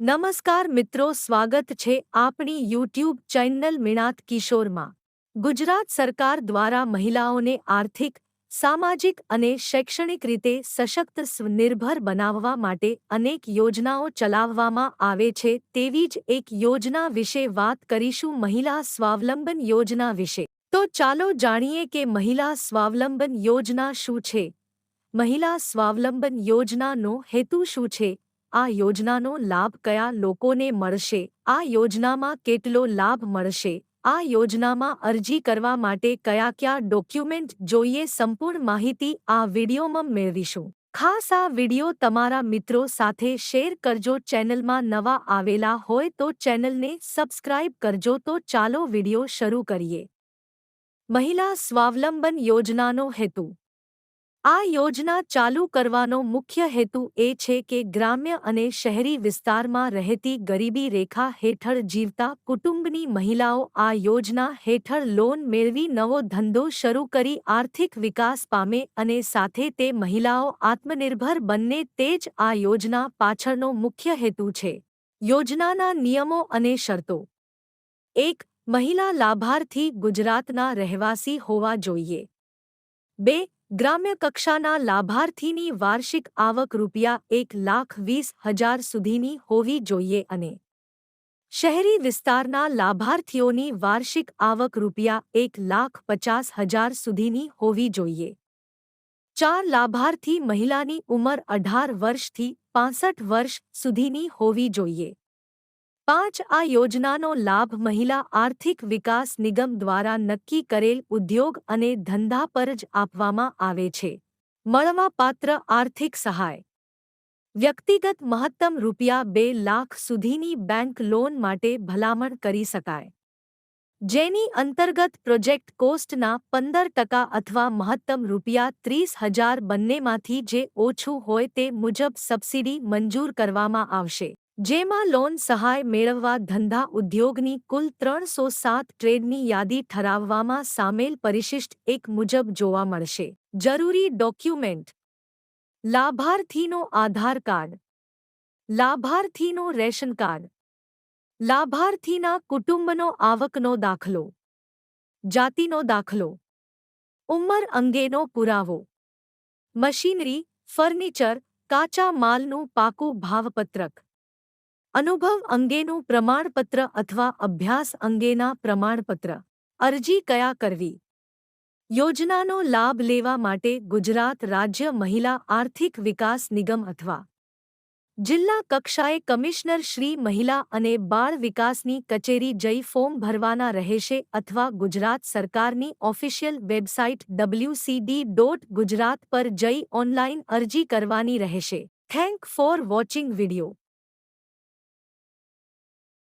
નમસ્કાર મિત્રો, સ્વાગત છે આપણી યુટ્યુબ ચેનલ મિણાત કિશોરમાં. ગુજરાત સરકાર દ્વારા મહિલાઓને આર્થિક, સામાજિક અને શૈક્ષણિક રીતે સશક્ત સ્વનિર્ભર બનાવવા માટે અનેક યોજનાઓ ચલાવવામાં આવે છે તેવી જ એક યોજના વિશે વાત કરીશું મહિલા સ્વાવલંબન યોજના વિશે. તો ચાલો જાણીએ કે મહિલા સ્વાવલંબન યોજના શું છે? મહિલા સ્વાવલંબન યોજનાનો હેતુ શું છે? આ યોજનાનો લાભ કયા લોકોને મળશે? આ યોજનામાં કેટલો લાભ મળશે? આ યોજનામાં અરજી કરવા માટે કયા કયા ડોક્યુમેન્ટ જોઈએ? સંપૂર્ણ માહિતી આ વિડીયોમાં મેળવીશું. ખાસ આ વીડિયો તમારા મિત્રો સાથે શેર કરજો. ચેનલમાં નવા આવેલા હોય તો ચેનલને સબસ્ક્રાઇબ કરજો. તો ચાલો વીડિયો શરૂ કરીએ. મહિલા સ્વાવલંબન યોજનાનો હેતુ. આ યોજના ચાલુ કરવાનો મુખ્ય હેતુ એ છે કે ગ્રામ્ય અને શહેરી વિસ્તારમાં રહેતી ગરીબી રેખા હેઠળ જીવતા કુટુંબની મહિલાઓ આ યોજના હેઠળ લોન મેળવી નવો ધંધો શરૂ કરી આર્થિક વિકાસ પામે અને સાથે તે મહિલાઓ આત્મનિર્ભર બને તે જ આ યોજના પાછળનો મુખ્ય હેતુ છે. યોજનાના નિયમો અને શરતો. એક, મહિલા લાભાર્થી ગુજરાતના રહેવાસી હોવા જોઈએ. બે ગ્રામ્ય કક્ષાના લાભાર્થીની વાર્ષિક આવક રૂપિયા એક લાખ વીસ હજાર સુધીની હોવી જોઈએ અને શહેરી વિસ્તારના લાભાર્થીઓની વાર્ષિક આવક રૂપિયા એક લાખ પચાસ હજાર સુધીની હોવી જોઈએ. ચાર લાભાર્થી મહિલાની ઉંમર અઢાર વર્ષથી પાસઠ વર્ષ સુધીની હોવી જોઈએ. પાંચ આ યોજનાનો લાભ મહિલા આર્થિક વિકાસ નિગમ દ્વારા નક્કી કરેલ ઉદ્યોગ અને ધંધા પર જ આપવામાં આવે છે. મળવાપાત્ર આર્થિક સહાય. વ્યક્તિગત મહત્તમ રૂપિયા બે લાખ સુધીની બેંક લોન માટે ભલામણ કરી શકાય. જેની અંતર્ગત પ્રોજેક્ટ કોસ્ટના પંદર ટકા અથવા મહત્તમ રૂપિયા ત્રીસ હજાર બંનેમાંથી જે ઓછું હોય તે મુજબ સબસિડી મંજૂર કરવામાં આવશે. જેમાં લોન સહાય મેળવવા ધંધા ઉદ્યોગની કુલ ત્રણસો સાત ટ્રેડની યાદી ઠરાવવામાં સામેલ પરિશિષ્ટ એક મુજબ જોવા મળશે. જરૂરી ડોક્યુમેન્ટ. લાભાર્થીનો આધાર કાર્ડ. લાભાર્થીનો રેશન કાર્ડ. લાભાર્થીના કુટુંબનો આવકનો દાખલો. જાતિનો દાખલો. ઉંમર અંગેનો પુરાવો. મશીનરી, ફર્નિચર, કાચા માલનું પાકું ભાવપત્રક. અનુભવ અંગેનું પ્રમાણપત્ર અથવા અભ્યાસ અંગેના પ્રમાણપત્ર. અરજી કયા કરવી? યોજનાનો લાભ લેવા માટે ગુજરાત રાજ્ય મહિલા આર્થિક વિકાસ નિગમ અથવા જિલ્લા કક્ષાએ કમિશનર શ્રી મહિલા અને બાળ વિકાસની કચેરી જઈ ફોર્મ ભરવાના રહેશે અથવા ગુજરાત સરકારની official website WCD dot Gujarat પર જઈ ઓનલાઇન અરજી કરવાની રહેશે. Thank for watching video.